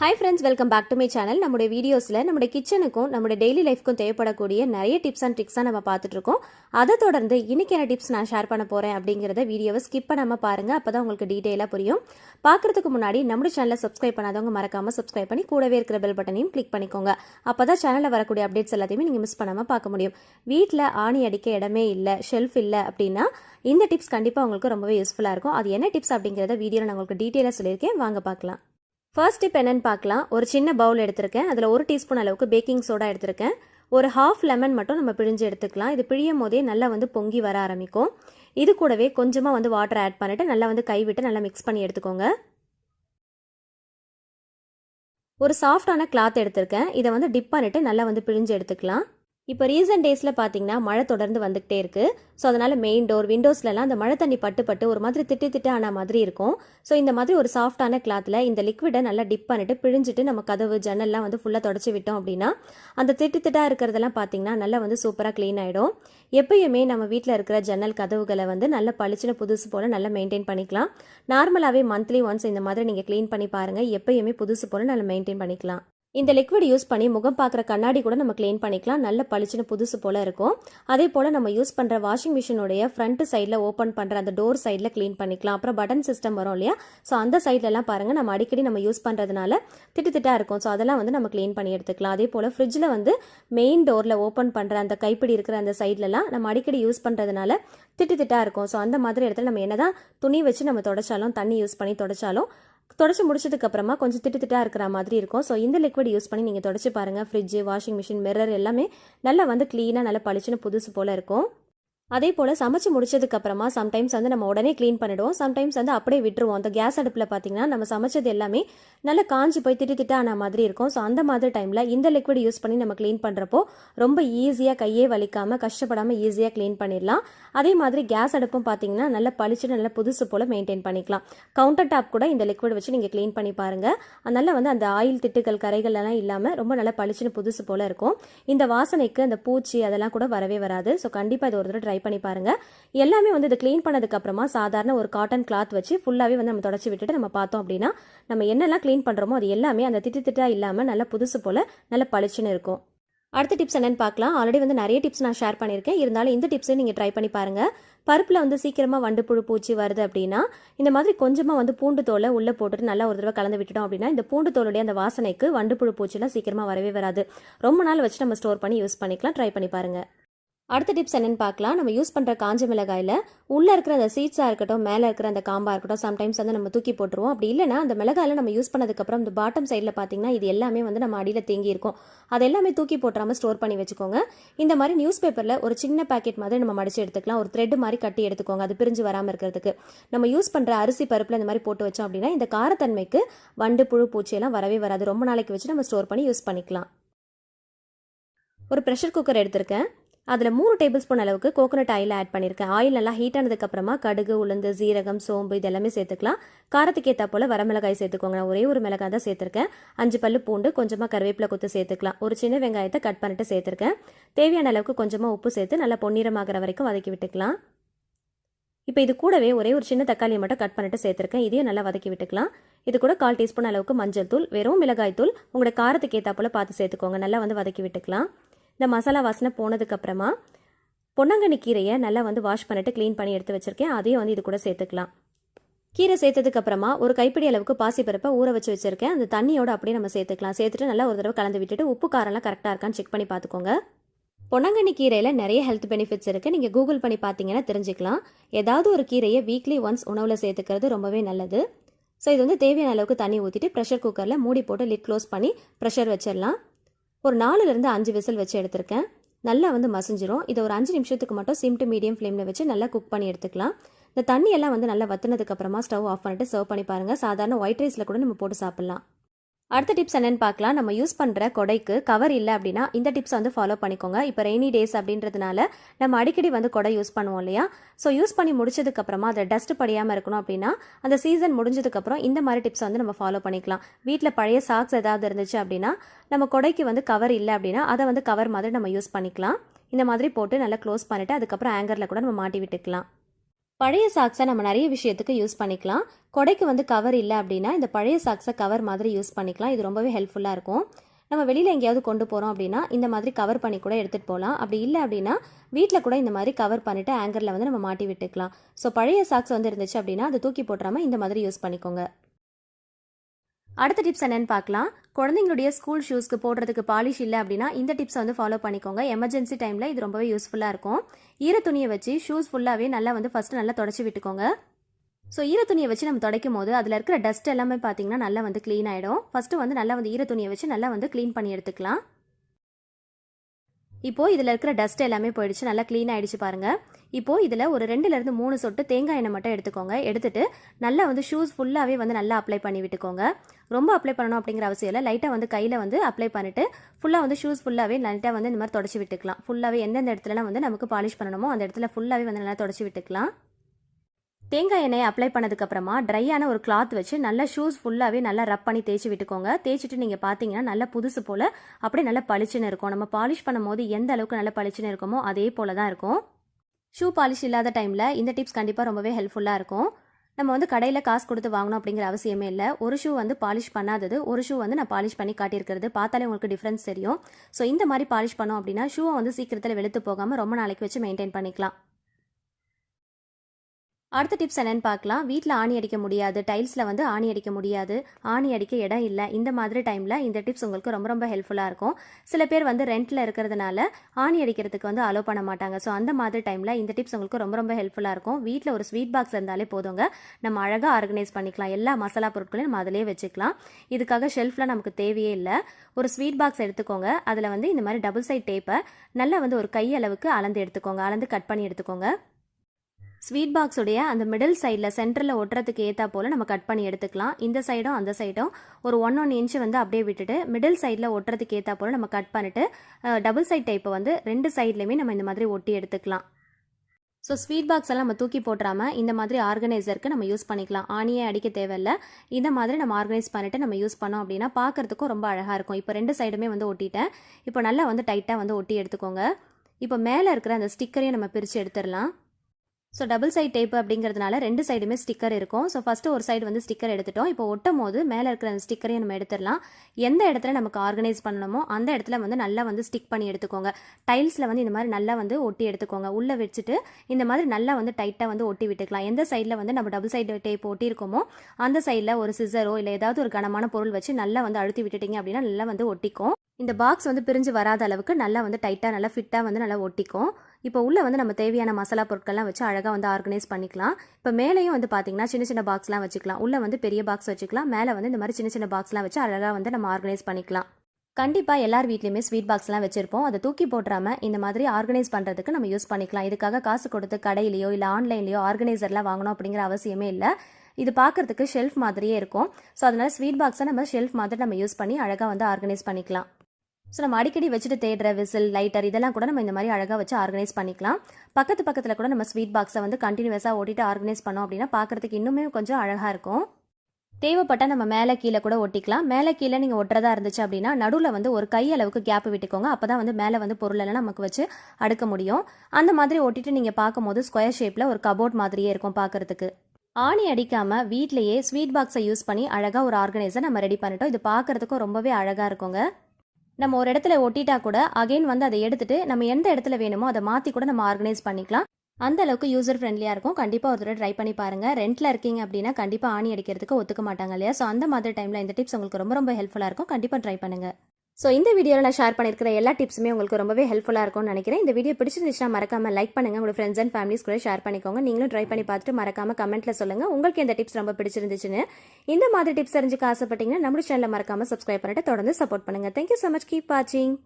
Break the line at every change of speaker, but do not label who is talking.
Hi friends welcome back to my channel நம்முடைய வீடியோஸில் நம்முடைய கிச்சனுக்கும் நம்முடைய டெய்லி லைஃப்க்கும் தேவைப்படக்கூடிய நிறைய டிப்ஸ் அண்ட் ட்ரிக்ஸாக நம்ம பார்த்துட்ருக்கோம் அதை தொடர்ந்து இன்றைக்கி என்ன டிப்ஸ் நான் ஷேர் பண்ண போகிறேன் அப்படிங்கிறத வீடியோவை ஸ்கிப் பண்ணாமல் பாருங்கள் அப்போ தான் உங்களுக்கு டீட்டெயிலாக புரியும். பார்க்குறதுக்கு முன்னாடி நம்முடைய சேனலை சப்ஸ்கிரைப் பண்ணாதவங்க மறக்காமல் சப்ஸ்கிரைப் பண்ணி கூடவே இருக்கிற பெல் பட்டனையும் கிளிக் பண்ணிக்கோங்க. அப்போ தான் சேனலில் வரக்கூடிய அப்டேட்ஸ் எல்லாத்தையுமே நீங்கள் மிஸ் பண்ணாமல் பார்க்க முடியும். வீட்டில் ஆணி அடிக்க இடமே இல்லை ஷெல்ஃப் இல்லை அப்படின்னா இந்த டிப்ஸ் கண்டிப்பாக உங்களுக்கு ரொம்பவே யூஸ்ஃபுல்லாக இருக்கும். அது என்ன டிப்ஸ் அப்படிங்கிறத வீடியோவில் நான் உங்களுக்கு டீட்டெயிலாக சொல்லியிருக்கேன். வாங்க பார்க்கலாம். ஃபர்ஸ்ட் டிப் என்னென்னு பார்க்கலாம். ஒரு சின்ன பவுல் எடுத்திருக்கேன். அதில் ஒரு டீஸ்பூன் அளவுக்கு பேக்கிங் சோடா எடுத்திருக்கேன். ஒரு ஹாஃப் லெமன் மட்டும் நம்ம பிழிஞ்சு எடுத்துக்கலாம். இது பிழியும் போதே நல்லா வந்து பொங்கி வர ஆரம்பிக்கும். இது கூடவே கொஞ்சமாக வந்து வாட்டர் ஆட் பண்ணிவிட்டு நல்லா வந்து கைவிட்டு நல்லா மிக்ஸ் பண்ணி எடுத்துக்கோங்க. ஒரு சாஃப்டான கிளாத் எடுத்திருக்கேன். இதை வந்து டிப் பண்ணிவிட்டு நல்லா வந்து பிழிஞ்சு எடுத்துக்கலாம். இப்போ ரீசன்ட் டேஸில் பார்த்தீங்கன்னா மழை தொடர்ந்து வந்துக்கிட்டே இருக்குது ஸோ அதனால் மெயின் டோர் விண்டோஸ்லலாம் அந்த மழை தண்ணி பட்டு பட்டு ஒரு மாதிரி திட்டு திட்டு ஆன மாதிரி இருக்கும். ஸோ இந்த மாதிரி ஒரு சாஃப்டான கிளாத்தில் இந்த லிக்விடை நல்லா டிப் பண்ணிட்டு பிழிஞ்சிட்டு நம்ம கதவு ஜன்னல்லாம் வந்து ஃபுல்லாக தொடச்சி விட்டோம் அப்படின்னா அந்த திட்டு திட்டாக இருக்கிறதெல்லாம் பார்த்தீங்கன்னா நல்லா வந்து சூப்பராக க்ளீன் ஆகிடும் எப்பயுமே நம்ம வீட்டில் இருக்கிற ஜன்னல் கதவுகளை வந்து நல்ல பளிச்சுன்னு புதுசு போல் நல்லா மெயின்டைன் பண்ணிக்கலாம். நார்மலாகவே மந்த்லி ஒன்ஸ் இந்த மாதிரி நீங்கள் க்ளீன் பண்ணி பாருங்கள் எப்பயுமே புதுசு போல் நல்லா மெயின்டைன் பண்ணிக்கலாம். இந்த லிக்விட் யூஸ் பண்ணி முகம் பார்க்குற கண்ணாடி கூட நம்ம க்ளீன் பண்ணிக்கலாம். நல்ல பளிச்சுன்னு புதுசு போல் இருக்கும். அதே போல் நம்ம யூஸ் பண்ணுற வாஷிங் மிஷினுடைய ஃப்ரண்ட் சைடில் ஓப்பன் பண்ணுற அந்த டோர் சைடில் க்ளீன் பண்ணிக்கலாம். அப்புறம் பட்டன் சிஸ்டம் வரும் இல்லையா? ஸோ அந்த சைட்லலாம் பாருங்கள் நம்ம அடிக்கடி நம்ம யூஸ் பண்ணுறதுனால திட்டு திட்டாக இருக்கும். ஸோ அதெல்லாம் வந்து நம்ம க்ளீன் பண்ணி எடுத்துக்கலாம். அதே போல் ஃப்ரிட்ஜில் வந்து மெயின் டோரில் ஓப்பன் பண்ணுற அந்த கைப்பிடி இருக்கிற அந்த சைட்லலாம் நம்ம அடிக்கடி யூஸ் பண்ணுறதுனால திட்டு திட்டாக இருக்கும். ஸோ அந்த மாதிரி இடத்துல நம்ம என்ன தான் துணி வச்சு நம்ம தொடச்சாலும் தண்ணி யூஸ் பண்ணி தொடச்சாலும் தொடச்சி முடிச்சதுக்கு அப்புறமா கொஞ்சம் திட்டு திட்டாக இருக்கிற மாதிரி இருக்கும். ஸோ இந்த லிக்விட் யூஸ் பண்ணி நீங்கள் தொடச்சி பாருங்கள் ஃப்ரிட்ஜு வாஷிங் மிஷின் மிரர் எல்லாமே நல்லா வந்து க்ளீனாக நல்லா பளிச்சுன்னு புதுசு போல் இருக்கும். அதே போல் சமைச்சு முடிச்சதுக்கு அப்புறமா சம்டைம்ஸ் வந்து நம்ம உடனே க்ளீன் பண்ணிடுவோம். சம்டைம்ஸ் வந்து அப்படியே விட்டுருவோம். அந்த கேஸ் அடுப்பில் பார்த்தீங்கன்னா நம்ம சமைச்சது எல்லாமே நல்லா காஞ்சி போய் திட்டு திட்டு ஆன மாதிரி இருக்கும். ஸோ அந்த மாதிரி டைமில் இந்த லிக்விட் யூஸ் பண்ணி நம்ம க்ளீன் பண்ணுறப்போ ரொம்ப ஈஸியாக கையே வலிக்காமல் கஷ்டப்படாமல் ஈஸியாக க்ளீன் பண்ணிடலாம். அதே மாதிரி கேஸ் அடுப்பும் பார்த்தீங்கன்னா நல்லா பளிச்சு நல்லா புதுசு போல் மெயின்டைன் பண்ணிக்கலாம். கவுண்டர் டாப் கூட இந்த லிக்விட் வச்சு நீங்கள் க்ளீன் பண்ணி பாருங்கள் அதனால் வந்து அந்த ஆயில் திட்டுகள் கரைகள் எல்லாம் இல்லாமல் ரொம்ப நல்லா பளிச்சுன்னு புதுசு போல் இருக்கும். இந்த வாசனைக்கு அந்த பூச்சி அதெல்லாம் கூட வரவே வராது. ஸோ கண்டிப்பாக இது ஒரு தடவை ட்ரை ட்ரை பண்ணி பாருங்க. எல்லாமே வந்து இது க்ளீன் பண்ணதுக்கப்புறமா சாதாரண ஒரு காட்டன் கிளாத் வச்சு ஃபுல்லாகவே வந்து நம்ம தொடச்சி விட்டுட்டு நம்ம பார்த்தோம் அப்படின்னா நம்ம என்னெல்லாம் க்ளீன் பண்ணுறோமோ அது எல்லாமே அந்த திட்டு திட்டா இல்லாமல் நல்லா புதுசு போல் நல்ல பளிச்சுன்னு இருக்கும். அடுத்த டிப்ஸ் என்னென்னு பார்க்கலாம். ஆல்ரெடி வந்து நிறைய டிப்ஸ் நான் ஷேர் பண்ணியிருக்கேன். இருந்தாலும் இந்த டிப்ஸையும் நீங்கள் ட்ரை பண்ணி பாருங்கள் பருப்பில் வந்து சீக்கிரமாக வண்டு புழு பூச்சி வருது அப்படின்னா இந்த மாதிரி கொஞ்சமாக வந்து பூண்டு தோலை உள்ளே போட்டுட்டு நல்லா ஒரு தடவை கலந்து விட்டுட்டோம் அப்படின்னா இந்த பூண்டு தோலுடைய அந்த வாசனைக்கு வண்டு புழு பூச்சிலாம் சீக்கிரமாக வரவே வராது. ரொம்ப நாள் வச்சு நம்ம ஸ்டோர் பண்ணி யூஸ் பண்ணிக்கலாம். ட்ரை பண்ணி பாருங்கள் அடுத்த டிப்ஸ் என்னென்னு பார்க்கலாம். நம்ம யூஸ் பண்ணுற காஞ்ச மிளகாயில் உள்ளே இருக்கிற அந்த சீட்ஸாக இருக்கட்டும் மேலே இருக்கிற அந்த காம்பாக இருக்கட்டும் சம்டைம்ஸ் வந்து நம்ம தூக்கி போட்டுருவோம். அப்படி இல்லைனா அந்த மிளகாயில் நம்ம யூஸ் பண்ணதுக்கப்புறம் இந்த பாட்டம் சைடில் பார்த்தீங்கன்னா இது எல்லாமே வந்து நம்ம அடியில் தேங்கி இருக்கும். அது எல்லாமே தூக்கி போட்டுறாமல் ஸ்டோர் பண்ணி வச்சுக்கோங்க. இந்த மாதிரி நியூஸ் பேப்பரில் ஒரு சின்ன பேக்கெட் மாதிரி நம்ம மடிச்சு எடுத்துக்கலாம். ஒரு த்ரெட் மாதிரி கட்டி எடுத்துக்கோங்க. அது பிரிஞ்சு வராமல் இருக்கிறதுக்கு. நம்ம யூஸ் பண்ணுற அரிசி பருப்பில் இந்த மாதிரி போட்டு வச்சோம் அப்படின்னா இந்த காரத்தன்மைக்கு வண்டு புழு பூச்சியெல்லாம் வரவே வராது. ரொம்ப நாளைக்கு வச்சு நம்ம ஸ்டோர் பண்ணி யூஸ் பண்ணிக்கலாம். ஒரு ப்ரெஷர் குக்கர் எடுத்திருக்கேன். அதில் மூணு டேபிள் ஸ்பூன் அளவுக்கு கோகோனட் ஆயில் ஆட் பண்ணியிருக்கேன் ஆயில் நல்லா ஹீட் ஆனதுக்கப்புறமா கடுகு உளுந்து சீரகம் சோம்பு இது எல்லாமே சேர்த்துக்கலாம். காரத்துக்கு ஏற்றா போல் வரமிளகாய் சேர்த்துக்கோங்க. நான் ஒரே ஒரு மிளகாய் தான் சேர்த்துருக்கேன். அஞ்சு பல்லு பூண்டு கொஞ்சமாக கருவேப்பிலை கொத்து சேர்த்துக்கலாம். ஒரு சின்ன வெங்காயத்தை கட் பண்ணிட்டு சேர்த்துருக்கேன். தேவையான அளவுக்கு கொஞ்சமாக உப்பு சேர்த்து நல்லா பொன்னிறமாகிற வரைக்கும் வதக்கி விட்டுக்கலாம். இப்போ இது கூடவே ஒரே ஒரு சின்ன தக்காளியை மட்டும் கட் பண்ணிட்டு சேர்த்துருக்கேன். இதையும் நல்லா வதக்கி விட்டுக்கலாம். இது கூட கால் டீஸ்பூன் அளவுக்கு மஞ்சள் தூள் வெறும் மிளகாய் தூள். உங்களோட காரத்துக்கு ஏற்றா போல் பார்த்து சேர்த்துக்கோங்க. நல்லா வந்து வதக்கி விட்டுக்கலாம். இந்த மசாலா வாசனை போனதுக்கப்புறமா பொன்னாங்கண்ணி கீரையை நல்லா வந்து வாஷ் பண்ணிட்டு க்ளீன் பண்ணி எடுத்து வச்சுருக்கேன். அதையும் வந்து இது கூட சேர்த்துக்கலாம். கீரை சேர்த்ததுக்கப்புறமா ஒரு கைப்பிடி அளவுக்கு பாசிப்பருப்பை ஊற வச்சு வச்சுருக்கேன். அந்த தண்ணியோட அப்படியே நம்ம சேர்த்துக்கலாம். சேர்த்துட்டு நல்லா ஒரு தடவை கலந்து விட்டுட்டு உப்பு காரம்லாம் கரெக்டாக இருக்கான்னு செக் பண்ணி பார்த்துக்கோங்க. பொன்னாங்கண்ணி கீரையில் நிறைய ஹெல்த் பெனிஃபிட்ஸ் இருக்குது நீங்கள் கூகுள் பண்ணி பார்த்தீங்கன்னா தெரிஞ்சுக்கலாம். ஏதாவது ஒரு கீரையை வீக்லி ஒன்ஸ் உணவில் சேர்த்துக்கிறது ரொம்பவே நல்லது. ஸோ இது வந்து தேவையான அளவுக்கு தண்ணி ஊற்றிட்டு ப்ரெஷர் குக்கரில் மூடி போட்டு லிட் க்ளோஸ் பண்ணி ப்ரெஷர் வச்சிடலாம். ஒரு நாலுலேருந்து அஞ்சு விசில் வச்சு எடுத்திருக்கேன். நல்லா வந்து மசிஞ்சிரும். இதை ஒரு அஞ்சு நிமிஷத்துக்கு மட்டும் சிம் டு மீடியம் ஃப்ளேமில் வச்சு நல்லா குக் பண்ணி எடுத்துக்கலாம். இந்த தண்ணியெல்லாம் வந்து நல்லா வத்துனதுக்கப்புறமா ஸ்டவ் ஆஃப் பண்ணிட்டு சர்வ் பண்ணி பாருங்கள் சாதாரண ஒயிட் ரைஸில் கூட நம்ம போட்டு சாப்பிட்லாம். அடுத்த டிப்ஸ் என்னென்னு பார்க்கலாம். நம்ம யூஸ் பண்ணுற கொடைக்கு கவர் இல்லை அப்படின்னா இந்த டிப்ஸ் வந்து ஃபாலோ பண்ணிக்கோங்க. இப்போ ரெய்னி டேஸ் அப்படின்றதுனால நம்ம அடிக்கடி வந்து கொடை யூஸ் பண்ணுவோம் இல்லையா? ஸோ யூஸ் பண்ணி முடிச்சதுக்கப்புறமா அதை டஸ்ட் படியாமல் இருக்கணும் அப்படின்னா அந்த சீசன் முடிஞ்சதுக்கப்புறம் இந்த மாதிரி டிப்ஸ் வந்து நம்ம ஃபாலோ பண்ணிக்கலாம். வீட்டில் பழைய சாக்ஸ் ஏதாவது இருந்துச்சு அப்படின்னா நம்ம கொடைக்கு வந்து கவர் இல்லை அப்படின்னா அதை வந்து கவர் மாதிரி நம்ம யூஸ் பண்ணிக்கலாம். இந்த மாதிரி போட்டு நல்லா க்ளோஸ் பண்ணிவிட்டு அதுக்கப்புறம் ஆங்கரில் கூட நம்ம மாட்டி விட்டுக்கலாம். பழைய சாக்ஸை நம்ம நிறைய விஷயத்துக்கு யூஸ் பண்ணிக்கலாம். கொடைக்கு வந்து கவர் இல்லை அப்படின்னா இந்த பழைய சாக்ஸை கவர் மாதிரி யூஸ் பண்ணிக்கலாம். இது ரொம்பவே ஹெல்ப்ஃபுல்லாக இருக்கும். நம்ம வெளியில் எங்கேயாவது கொண்டு போகிறோம் அப்படின்னா இந்த மாதிரி கவர் பண்ணி கூட எடுத்துகிட்டு போகலாம் அப்படி இல்லை அப்படின்னா வீட்டில் கூட இந்த மாதிரி கவர் பண்ணிவிட்டு ஆங்கரில் வந்து நம்ம மாட்டி விட்டுக்கலாம். ஸோ பழைய சாக்ஸ் வந்து இருந்துச்சு அப்படின்னா அதை தூக்கி போட்டுறாமல் இந்த மாதிரி யூஸ் பண்ணிக்கோங்க. அடுத்த டிப்ஸ் என்னன்னு பார்க்கலாம். குழந்தைங்களுடைய ஸ்கூல் ஷூஸ்க்கு போடுறதுக்கு பாலிஷ் இல்லை அப்படின்னா இந்த டிப்ஸை வந்து ஃபாலோ பண்ணிக்கோங்க. எமர்ஜென்சி டைமில் இது ரொம்பவே யூஸ்ஃபுல்லாக இருக்கும். ஈர துணியை வச்சு ஷூஸ் ஃபுல்லாகவே நல்லா வந்து ஃபஸ்ட்டு நல்லா தொடச்சி விட்டுக்கோங்க. ஸோ ஈர துணியை வச்சு நம்ம துடைக்கும் போது அதில் இருக்கிற டஸ்ட் எல்லாமே பார்த்தீங்கன்னா நல்லா வந்து க்ளீன் ஆகிடும் ஃபஸ்ட்டு வந்து நல்லா வந்து ஈர துணியை வச்சு நல்லா வந்து க்ளீன் பண்ணி எடுத்துக்கலாம். இப்போது இதில் இருக்கிற டஸ்ட் எல்லாமே போயிடுச்சு. நல்லா க்ளீன் ஆகிடுச்சு பாருங்கள் இப்போது இதில் ஒரு ரெண்டுலேருந்து மூணு சொட்டு தேங்காய் எண்ணெய் மட்டும் எடுத்துக்கோங்க. எடுத்துகிட்டு நல்லா வந்து ஷூஸ் ஃபுல்லாகவே வந்து நல்லா அப்ளை பண்ணி விட்டுக்கோங்க. ரொம்ப அப்ளை பண்ணணும் அப்படிங்கிற அவசியம் இல்லை. லைட்டாக வந்து கையில் வந்து அப்ளை பண்ணிவிட்டு ஃபுல்லாக வந்து ஷூஸ் ஃபுல்லாகவே லைட்டாக வந்து இந்த மாதிரி தொடச்சி விட்டுக்கலாம். ஃபுல்லாகவே எந்தெந்த இடத்துலலாம் வந்து நமக்கு பாலிஷ் பண்ணணுமோ அந்த இடத்துல ஃபுல்லாகவே வந்து நல்லா தொடச்சி விட்டுக்கலாம். தேங்காய் எண்ணெயை அப்ளை பண்ணதுக்கப்புறமா ட்ரையான ஒரு கிளாத் வச்சு நல்லா ஷூஸ் ஃபுல்லாகவே நல்லா ரப் பண்ணி தேய்ச்சி விட்டுக்கோங்க. தேய்ச்சிட்டு நீங்கள் பார்த்தீங்கன்னா நல்லா புதுசு போல் அப்படியே நல்லா பளிச்சுன்னு இருக்கும். நம்ம பாலிஷ் பண்ணும்போது எந்த அளவுக்கு நல்லா பளிச்சுன்னு இருக்குமோ அதே போல தான் இருக்கும். ஷூ பாலிஷ் இல்லாத டைமில் இந்த டிப்ஸ் கண்டிப்பாக ரொம்பவே ஹெல்ப்ஃபுல்லாக இருக்கும். நம்ம வந்து கடையில் காசு கொடுத்து வாங்கணும் அப்படிங்கிற அவசியமே இல்லை. ஒரு ஷூ வந்து பாலிஷ் பண்ணாதது ஒரு ஷூ வந்து நான் பாலிஷ் பண்ணி காட்டியிருக்கிறது பார்த்தாலே உங்களுக்கு டிஃப்ரென்ஸ் தெரியும். ஸோ இந்த மாதிரி பாலிஷ் பண்ணோம் அப்படின்னா ஷூவை வந்து சீக்கிரத்தில் வெளுத்து போகாமல் ரொம்ப நாளைக்கு வச்சு மெயின்டைன் பண்ணிக்கலாம். அடுத்த டிப்ஸ் என்னென்னு பார்க்கலாம். வீட்டில் ஆணி அடிக்க முடியாது. டைல்ஸில் வந்து ஆணி அடிக்க முடியாது. ஆணி அடிக்க இடம் இல்லை. இந்த மாதிரி டைமில் இந்த டிப்ஸ் உங்களுக்கு ரொம்ப ரொம்ப ஹெல்ப்ஃபுல்லாக இருக்கும். சில பேர் வந்து ரெண்ட்டில் இருக்கிறதுனால ஆணி அடிக்கிறதுக்கு வந்து அலோவ் பண்ண மாட்டாங்க. ஸோ அந்த மாதிரி டைமில் இந்த டிப்ஸ் உங்களுக்கு ரொம்ப ரொம்ப ஹெல்ப்ஃபுல்லாக இருக்கும். வீட்டில் ஒரு ஸ்வீட் பாக்ஸ் இருந்தாலே போதுங்க. நம்ம அழகாக ஆர்கனைஸ் பண்ணிக்கலாம். எல்லா மசாலா பொருட்களையும் நம்ம அதிலே வச்சுக்கலாம். இதுக்காக ஷெல்ஃபில் நமக்கு தேவையே இல்லை. ஒரு ஸ்வீட் பாக்ஸ் எடுத்துக்கோங்க. அதில் வந்து இந்த மாதிரி டபுள் சைட் டேப்பை நல்லா வந்து ஒரு கையளவுக்கு அளந்து எடுத்துக்கோங்க. அளந்து கட் பண்ணி எடுத்துக்கோங்க. ஸ்வீட் பாக்ஸுடைய அந்த மிடில் சைடில் சென்டரில் ஒட்டுறதுக்கு ஏற்றா போல் நம்ம கட் பண்ணி எடுத்துக்கலாம். இந்த சைடும் அந்த சைடும் ஒரு ஒன் ஒன் இன்ச்சு வந்து அப்படியே விட்டுட்டு மிடில் சைடில் ஒட்டுறதுக்கு ஏற்றா போல் நம்ம கட் பண்ணிவிட்டு டபுள் சைட் டைப்பை வந்து ரெண்டு சைட்லேயுமே நம்ம இந்த மாதிரி ஒட்டி எடுத்துக்கலாம். ஸோ ஸ்வீட் பாக்ஸ் எல்லாம் நம்ம தூக்கி போட்டுறாமல் இந்த மாதிரி ஆர்கனைசருக்கு நம்ம யூஸ் பண்ணிக்கலாம். ஆணியே அடிக்க தேவையில்ல. இந்த மாதிரி நம்ம ஆர்கனைஸ் பண்ணிவிட்டு நம்ம யூஸ் பண்ணோம் அப்படின்னா பார்க்குறதுக்கும் ரொம்ப அழகாக இருக்கும். இப்போ ரெண்டு சைடுமே வந்து ஒட்டிட்டேன். இப்போ நல்லா வந்து டைட்டாக வந்து ஒட்டி எடுத்துக்கோங்க. இப்போ மேலே இருக்கிற அந்த ஸ்டிக்கரையும் நம்ம பிரித்து எடுத்துடலாம். ஸோ டபுள் சைட் டேப் அப்படிங்கிறதுனால ரெண்டு சைடுமே ஸ்டிக்கர் இருக்கும். ஸோ ஃபஸ்ட்டு ஒரு சைடு வந்து ஸ்டிக்கர் எடுத்துட்டோம். இப்போ ஒட்டும் போது மேலே இருக்கிற அந்த ஸ்டிக்கரையும் நம்ம எடுத்துடலாம். எந்த இடத்துல நமக்கு ஆர்கனைஸ் பண்ணணுமோ அந்த இடத்துல வந்து நல்லா வந்து ஸ்டிக் பண்ணி எடுத்துக்கோங்க. டைல்ஸில் வந்து இந்த மாதிரி நல்லா வந்து ஒட்டி எடுத்துக்கோங்க. உள்ளே வச்சுட்டு இந்த மாதிரி நல்லா வந்து டைட்டாக வந்து ஒட்டி விட்டுக்கலாம். எந்த சைடில் வந்து நம்ம டபுள் சைடு டேப் ஒட்டியிருக்கோமோ அந்த சைடில் ஒரு சிசரோ இல்லை ஏதாவது ஒரு கனமான பொருள் வச்சு நல்லா வந்து அழுத்தி விட்டுட்டீங்க அப்படின்னா நல்லா வந்து ஒட்டிக்கும். இந்த பாக்ஸ் வந்து பிரிஞ்சு வராத அளவுக்கு நல்லா வந்து டைட்டாக நல்லா ஃபிட்டாக வந்து நல்லா ஒட்டிக்கும். இப்போ உள்ளே வந்து நம்ம தேவையான மசாலா பொருட்கள்லாம் வச்சு அழகாக வந்து ஆர்கனைஸ் பண்ணிக்கலாம். இப்போ மேலேயும் வந்து பார்த்தீங்கன்னா சின்ன சின்ன பாக்ஸ்லாம் வச்சுக்கலாம். உள்ளே வந்து பெரிய பாக்ஸ் வச்சுக்கலாம். மேலே வந்து இந்த மாதிரி சின்ன சின்ன பாக்ஸ்லாம் வச்சு அழகாக வந்து நம்ம ஆர்கனைஸ் பண்ணிக்கலாம். கண்டிப்பாக எல்லார் வீட்லேயுமே ஸ்வீட் பாக்ஸ்லாம் வச்சுருப்போம். அதை தூக்கி போட்டுறாமல் இந்த மாதிரி ஆர்கனைஸ் பண்ணுறதுக்கு நம்ம யூஸ் பண்ணிக்கலாம். இதுக்காக காசு கொடுத்து கடையிலையோ இல்லை ஆன்லைன்லையோ ஆர்கனைசர்லாம் வாங்கணும் அப்படிங்கிற அவசியமே இல்லை. இது பார்க்கறதுக்கு ஷெல்ஃப் மாதிரியே இருக்கும். ஸோ அதனால் ஸ்வீட் பாக்ஸை நம்ம ஷெல்ஃப் மாதிரி நம்ம யூஸ் பண்ணி அழகாக வந்து ஆர்கனைஸ் பண்ணிக்கலாம். ஸோ நம்ம அடிக்கடி வச்சுட்டு தேடுற விசில் லைட்டர் இதெல்லாம் கூட நம்ம இந்த மாதிரி அழகாக வச்சு ஆர்கனைஸ் பண்ணிக்கலாம். பக்கத்து பக்கத்தில் கூட நம்ம ஸ்வீட் பாக்ஸை வந்து கண்டினியூஸாக ஓட்டிட்டு ஆர்கனைஸ் பண்ணோம் அப்படின்னா பார்க்குறதுக்கு இன்னுமே கொஞ்சம் அழகாக இருக்கும். தேவைப்பட்டால் நம்ம மேலே கீழே கூட ஒட்டிக்கலாம். மேலே கீழே நீங்கள் ஒட்டுறதா இருந்துச்சு அப்படின்னா நடுவில் வந்து ஒரு கை அளவுக்கு கேப் விட்டுக்கோங்க. அப்போ தான் வந்து மேலே வந்து பொருளெல்லாம் நமக்கு வச்சு அடுக்க முடியும். அந்த மாதிரி ஒட்டிட்டு நீங்கள் பார்க்கும்போது ஸ்கொயர் ஷேப்பில் ஒரு கபோர்ட் மாதிரியே இருக்கும் பார்க்குறதுக்கு. ஆணி அடிக்காமல் வீட்லேயே ஸ்வீட் பாக்ஸை யூஸ் பண்ணி அழகாக ஒரு ஆர்கனைசர் நம்ம ரெடி பண்ணிட்டோம். இது பார்க்குறதுக்கும் ரொம்பவே அழகாக இருக்குங்க. நம்ம ஒரு இடத்துல ஒட்டிட்டா கூட அகைன் வந்து அதை எடுத்துட்டு நம்ம எந்த இடத்துல வேணுமோ அதை மாற்றி கூட நம்ம ஆர்கனைஸ் பண்ணிக்கலாம். அந்த அளவுக்கு யூசர் ஃப்ரெண்ட்லியாக இருக்கும். கண்டிப்பாக ஒரு தடவை ட்ரை பண்ணி பாருங்கள் ரெண்டில் இருக்கீங்க அப்படின்னா கண்டிப்பாக ஆணி அடிக்கிறதுக்கு ஒத்துக்க மாட்டாங்க இல்லையா? ஸோ அந்த மாதிரி டைமில் இந்த டிப்ஸ் உங்களுக்கு ரொம்ப ரொம்ப ஹெல்ப்ஃபுல்லாக இருக்கும். கண்டிப்பாக ட்ரை பண்ணுங்கள் ஸோ இந்த வீடியோவில் நான் ஷேர் பண்ணியிருக்கிற எல்லா டிப்ஸுமே உங்களுக்கு ரொம்பவே ஹெல்ப்ஃபுல்லாக இருக்கும்னு நினைக்கிறேன். இந்த வீடியோ பிடிச்சிருந்துச்சுன்னா மறக்காம லைக் பண்ணுங்கள் உங்களோட ஃப்ரெண்ட்ஸ் அண்ட் ஃபேமிலிஸ் கூட ஷேர் பண்ணிக்கோங்க. நீங்களும் ட்ரை பண்ணி பார்த்துட்டு மறக்காம கமெண்ட்டில் சொல்லுங்கள் உங்களுக்கு இந்த டிப்ஸ் ரொம்ப பிடிச்சிருந்துச்சுன்னு. இந்த மாதிரி டிப்ஸ் தெரிஞ்சுக்க ஆசைப்பட்டீங்கன்னா நம்ம சேனலில் மறக்காம சப்ஸ்கிரைப் பண்ணிட்டு தொடர்ந்து சப்போர்ட் பண்ணுங்கள் தேங்க்யூ ஸோ மச் கீப் வாட்சிங்